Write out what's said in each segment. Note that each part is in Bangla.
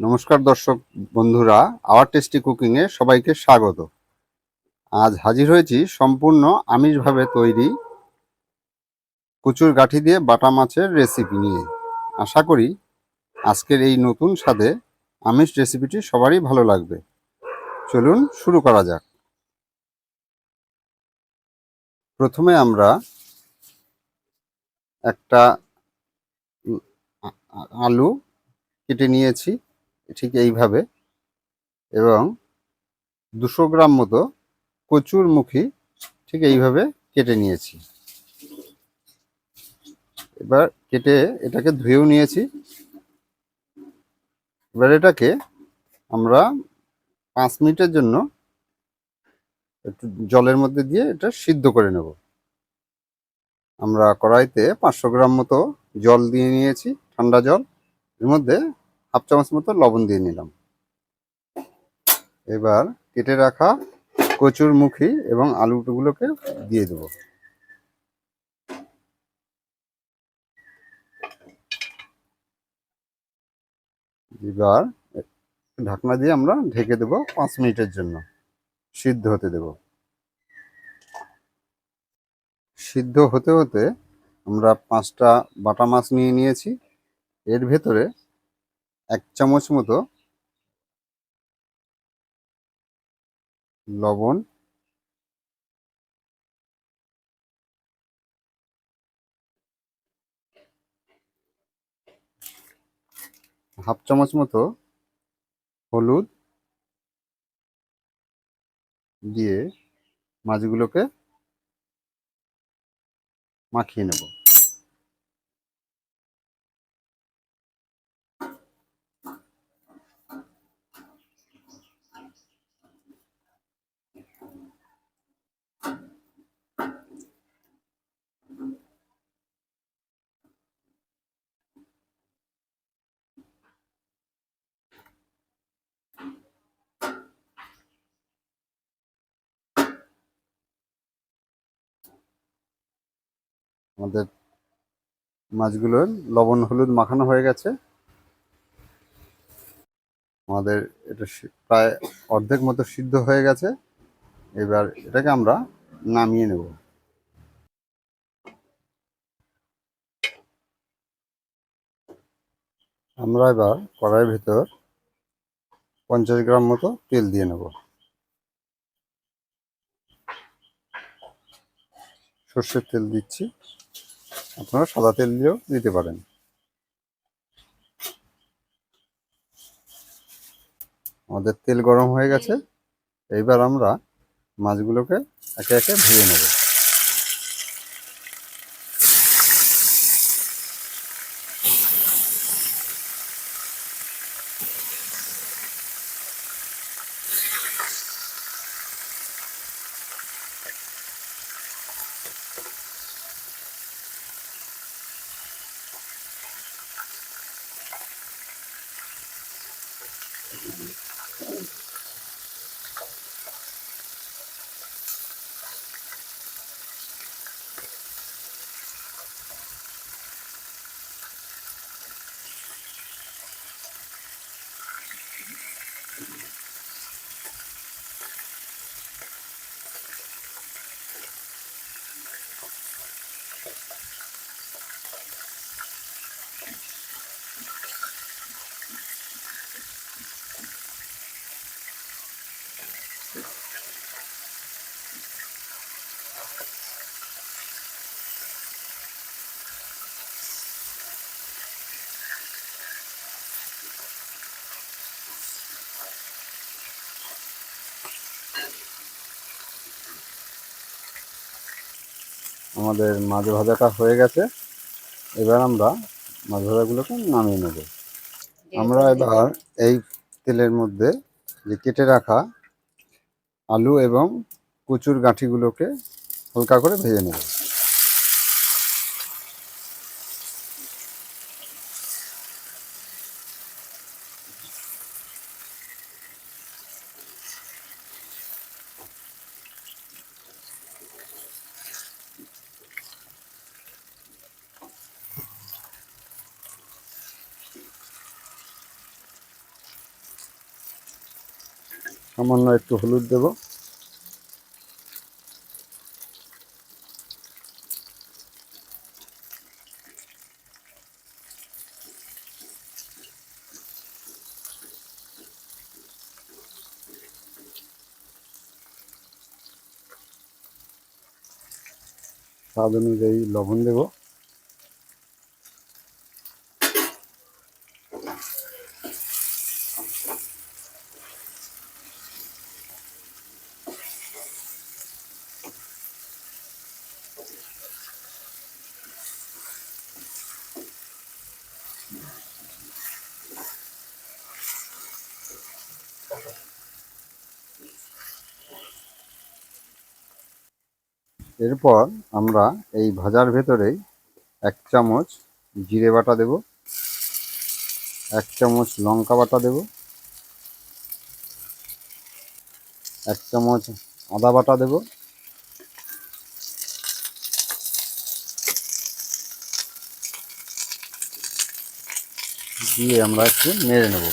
নমস্কার দর্শক বন্ধুরা, আওয়ার টেস্টি কুকিংয়ে সবাইকে স্বাগত। আজ হাজির হয়েছি সম্পূর্ণ আমিষভাবে তৈরি কচুর গাঠি দিয়ে বাটা মাছের রেসিপি নিয়ে। আশা করি আজকের এই নতুন স্বাদে আমিষ রেসিপিটি সবারই ভালো লাগবে। চলুন শুরু করা যাক। প্রথমে আমরা একটা আলু কেটে নিয়েছি। ঠিক এইভাবে এবং দুশো গ্রাম মতো কচুর মুখী ঠিক এইভাবে কেটে নিয়েছি। এবার কেটে এটাকে ধুয়েও নিয়েছি। এবার এটাকে আমরা পাঁচ মিনিটের জন্য একটু জলের মধ্যে দিয়ে এটা সিদ্ধ করে নেব। আমরা কড়াইতে পাঁচশো গ্রাম মতো জল দিয়ে নিয়েছি, ঠান্ডা জল। এর মধ্যে হাফ চামচ মতো লবণ দিয়ে নিলাম। এবার কেটে রাখা কচুর মুখী এবং আলুগুলোকে দিয়ে দেবো। এবার ঢাকনা দিয়ে আমরা ঢেকে দেব পাঁচ মিনিটের জন্য। সিদ্ধ হতে দেব। সিদ্ধ হতে হতে আমরা পাঁচটা বাটা মাছ নিয়ে নিয়েছি। এর ভেতরে এক চামচ মতো লবণ হাফ চামচ মতো হলুদ দিয়ে মাছগুলোকে মাখিয়ে নেব। আমাদের মাছগুলোর লবণ, হলুদ মাখানো হয়ে গেছে। আমাদের এটা প্রায় অর্ধেক মতো সিদ্ধ হয়ে গেছে। এবার এটাকে আমরা নামিয়ে নেব। আমরা এবার কড়াইয়ের ভেতর পঞ্চাশ গ্রাম মতো তেল দিয়ে নেব। সর্ষের তেল দিচ্ছি। আপনারা সাদা তেল দিয়েও দিতে পারেন। আমাদের তেল গরম হয়ে গেছে। এইবার আমরা মাছগুলোকে একে একে ধুয়ে নেব। আমাদের মাছ ভাজাটা হয়ে গেছে এবার আমরা মাছ ভাজাগুলোকে নামিয়ে নেব। আমরা এবার এই তেলের মধ্যে যে কেটে রাখা আলু এবং কচুর গাঁঠিগুলোকে হালকা করে ভেজে নেব। সামান্য একটু হলুদ দেব। স্বাদ অনুযায়ী লবণ দেব। এরপর আমরা এই ভাজার ভেতরেই এক চামচ জিরে বাটা দেব, এক চামচ লঙ্কা বাটা দেব, এক চামচ আদা বাটা দেব, দিয়ে আমরা একটু নেড়ে নেব।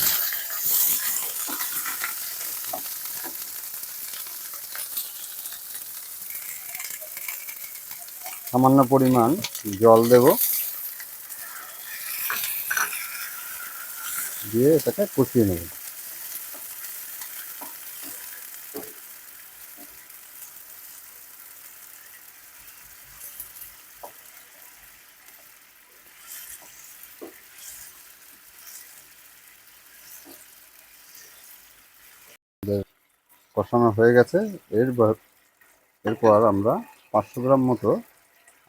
সামান্য পরিমাণ জল দেব। দিয়ে এটাকে কষিয়ে নেব। কষানো হয়ে গেছে। এর এরপর আমরা পাঁচশো গ্রাম মতো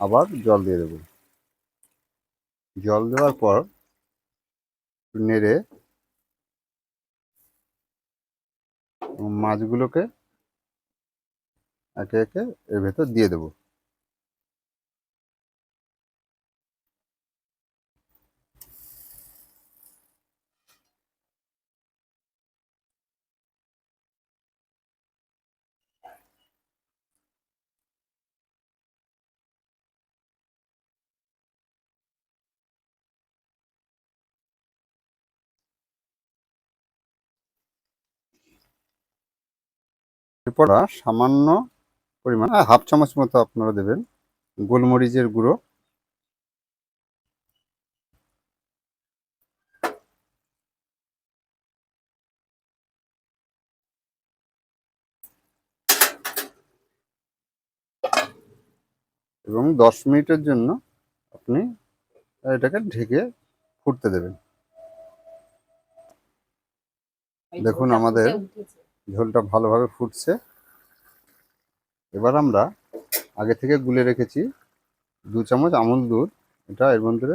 আবার জল দিয়ে দেব। জল দেওয়ার পর নেড়ে মাছগুলোকে একে একে এর ভেতর দিয়ে দেব। এরপর সামান্য পরিমাণ হাফ চামচ মতো আপনারা দেবেন গোলমরিচের গুঁড়ো। এবং দশ মিনিটের জন্য আপনি এটাকে ঢেকে ফুটতে দেবেন। দেখুন আমাদের ঝোলটা ভালোভাবে ফুটছে। এবার আমরা আগে থেকে গুলে রেখেছি দু চামচ আমুল দুধ, এটা এর মধ্যে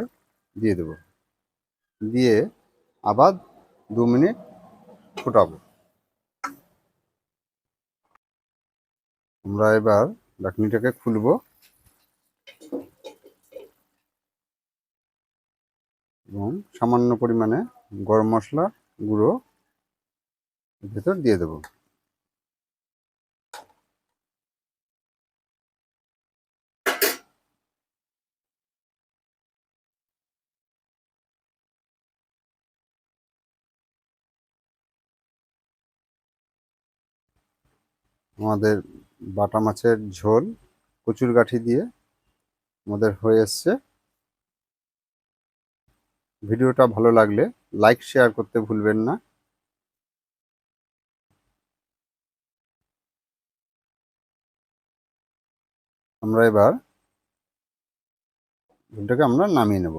দিয়ে দেব। দিয়ে আবার দু মিনিট ফুটাবো। আমরা এবার ডাকনিটাকে খুলবো। এবং সামান্য পরিমাণে গরম মশলা গুঁড়ো ভেতর দিয়ে দেবো। আমাদের বাটা মাছের ঝোল, কচুর গাঠি দিয়ে আমাদের হয়ে এসছে। ভিডিওটা ভালো লাগলে লাইক, শেয়ার করতে ভুলবেন না। আমরা এবার ঝোলটাকে আমরা নামিয়ে নেব।